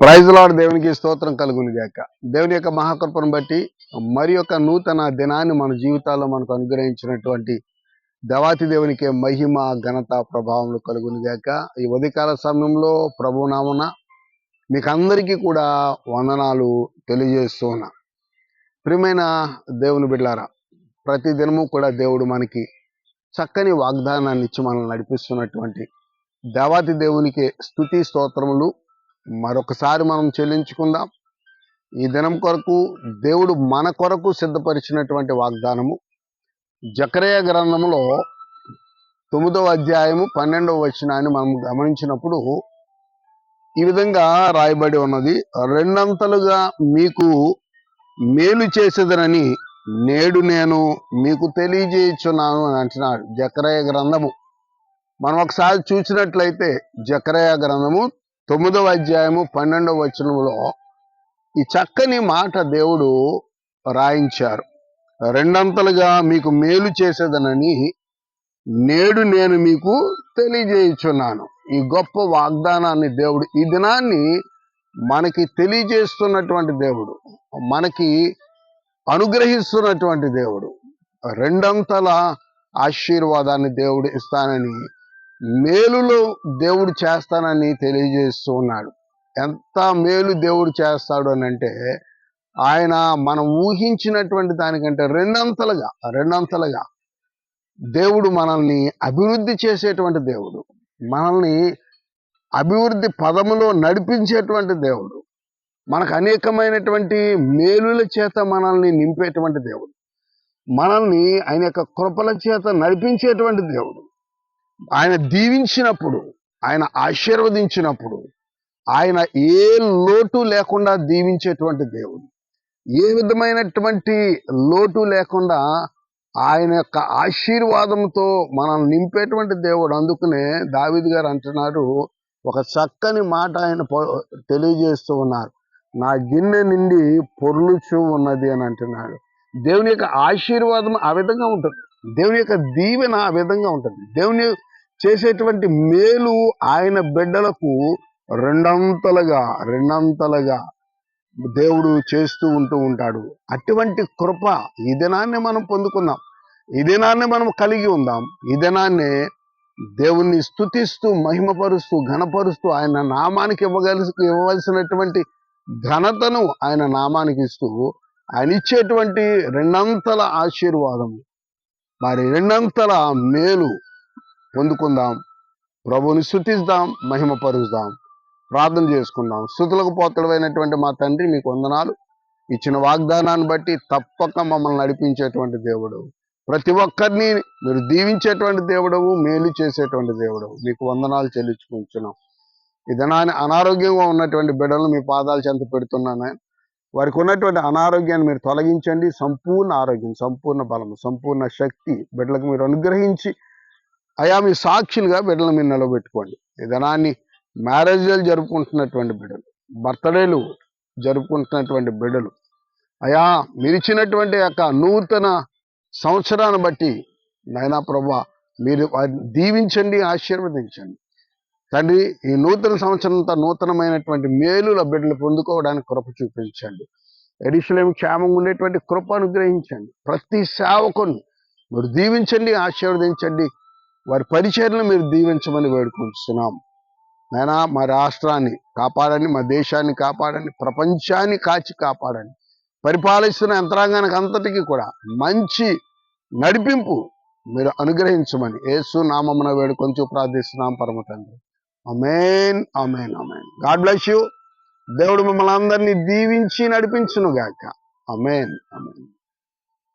Praise lord దేవునికి స్తోత్రం కలుగును గాక. దేవుని యొక్క మహాకృపను బట్టి మరి యొక్క నూతన దినాన్ని మన జీవితాల్లో మనకు అనుగ్రహించినటువంటి దేవాతి దేవునికి మహిమ ఘనత ప్రభావం కలుగుని గాక. ఈ ఉదయకాల సమయంలో ప్రభునామన మీకు అందరికీ కూడా వందనాలు తెలియజేస్తున్నా ప్రియమైన దేవుని బిడ్డారా ప్రతి దినము కూడా దేవుడు మనకి చక్కని వాగ్దానాన్ని ఇచ్చి మనల్ని నడిపిస్తున్నటువంటి దేవాతి దేవునికి స్తుతి స్తోత్రములు మరొకసారి మనం చెల్లించుకుందాం. ఈ దినం కొరకు దేవుడు మన కొరకు సిద్ధపరిచినటువంటి వాగ్దానము. జకరయ గ్రంథములో తొమ్మిదవ అధ్యాయము పన్నెండవ వచనాన్ని మనం గమనించినప్పుడు ఈ విధంగా రాయబడి ఉన్నది రెండంతలుగా మీకు మేలు చేసేదనని నేడు నేను మీకు తెలియజేయుచున్నాను అని అంటున్నాడు జకరయ గ్రంథము. మనం ఒకసారి చూసినట్లయితే జకరయ గ్రంథము తొమ్మిదవ అధ్యాయము పన్నెండవ వచనంలో ఈ చక్కని మాట దేవుడు రాయించారు. రెండంతలుగా మీకు మేలు చేసేదనని నేడు నేను మీకు తెలియజేయుచున్నాను. ఈ గొప్ప వాగ్దానాన్ని దేవుడు ఈ దినాన్ని మనకి తెలియజేస్తున్నటువంటి దేవుడు మనకి అనుగ్రహిస్తున్నటువంటి దేవుడు రెండంతల ఆశీర్వాదాన్ని దేవుడు ఇస్తానని మేలులో దేవుడు చేస్తానని తెలియజేస్తూ ఉన్నాడు. ఎంత మేలు దేవుడు చేస్తాడు అని అంటే ఆయన మనం ఊహించినటువంటి దానికంటే రెండంతలుగా రెండంతలుగా దేవుడు మనల్ని అభివృద్ధి చేసేటువంటి దేవుడు మనల్ని అభివృద్ధి పదములో నడిపించేటువంటి దేవుడు మనకు అనేకమైనటువంటి మేలుల చేత మనల్ని నింపేటువంటి దేవుడు మనల్ని ఆయన యొక్క కృపల చేత నడిపించేటువంటి దేవుడు ఆయన దీవించినప్పుడు ఆయన ఆశీర్వదించినప్పుడు ఆయన ఏ లోటు లేకుండా దీవించేటువంటి దేవుడు. ఏ విధమైనటువంటి లోటు లేకుండా ఆయన యొక్క ఆశీర్వాదంతో మనం నింపేటువంటి దేవుడు. అందుకనే దావిద్ గారు అంటున్నారు ఒక చక్కని మాట ఆయన తెలియజేస్తూ ఉన్నారు. నా గిన్నె నిండి పొర్లుచు ఉన్నది అని అంటున్నాడు. దేవుని యొక్క ఆశీర్వాదం ఆ విధంగా ఉంటుంది. దేవుని యొక్క దీవెన ఆ విధంగా ఉంటుంది. దేవుని చేసేటువంటి మేలు ఆయన బిడ్డలకు రెండంతలుగా రెండంతలుగా దేవుడు చేస్తూ ఉంటూ ఉంటాడు. అటువంటి కృప ఈ దినాన్ని మనం పొందుకుందాం. ఈ దినాన్ని మనం కలిగి ఉందాం. ఈ దినాన్ని దేవుణ్ణి స్థుతిస్తూ మహిమపరుస్తూ ఘనపరుస్తూ ఆయన నామానికి ఇవ్వగలి ఇవ్వవలసినటువంటి ఘనతను ఆయన నామానికి ఇస్తూ ఆయన ఇచ్చేటువంటి రెండంతల ఆశీర్వాదము మరి రెండంతల మేలు పొందుకుందాం. ప్రభుని స్థుతిద్దాం మహిమపరుస్తాం. ప్రార్థన చేసుకుందాం. స్థుతులకు పోతడమైనటువంటి మా తండ్రి మీకు వందనాలు. ఇచ్చిన వాగ్దానాన్ని బట్టి తప్పక మమ్మల్ని నడిపించేటువంటి దేవుడు. ప్రతి ఒక్కరిని మీరు దీవించేటువంటి దేవుడవు మేలు చేసేటువంటి దేవుడవు. మీకు వందనాలు చెల్లించుకుంటున్నాం. ఇదనాన్ని అనారోగ్యంగా ఉన్నటువంటి బిడ్డలను మీ పాదాలు చెంత పెడుతున్నాను. వారికి ఉన్నటువంటి అనారోగ్యాన్ని మీరు తొలగించండి. సంపూర్ణ ఆరోగ్యం సంపూర్ణ బలము సంపూర్ణ శక్తి బిడ్డలకు మీరు అనుగ్రహించి అయా మీ సాక్షులుగా బిడ్డలు మీరు నిలబెట్టుకోండి. ఈ దినాన్ని మ్యారేజ్లు జరుపుకుంటున్నటువంటి బిడ్డలు బర్త్డేలు జరుపుకుంటున్నటువంటి బిడ్డలు. అయా మీరిచ్చినటువంటి యొక్క నూతన సంవత్సరాన్ని బట్టి నాయనా ప్రభా మీరు దీవించండి ఆశీర్వదించండి. తండ్రి ఈ నూతన సంవత్సరంతో నూతనమైనటువంటి మేలుల బిడ్డలు పొందుకోవడానికి కృప చూపించండి. ఎడిషలేం క్షేమంగా ఉండేటువంటి కృప అనుగ్రహించండి. ప్రతి సేవకుని మీరు దీవించండి ఆశీర్వదించండి. వారి పరిచయను మీరు దీవించమని వేడుకుంటున్నాం నైనా మా రాష్ట్రాన్ని కాపాడండి మా దేశాన్ని కాపాడండి ప్రపంచాన్ని కాచి కాపాడండి. పరిపాలిస్తున్న యంత్రాంగానికి అంతటికీ కూడా మంచి నడిపింపు మీరు అనుగ్రహించమని ఏసు నామమున వేడుకొంచు ప్రార్థిస్తున్నాం పరమ తండ్రి. Amen amen amen God bless you. దేవుడు మిమ్మల్ని అందరినీ దీవించి నడిపించును గాక. అమేన్ అమేన్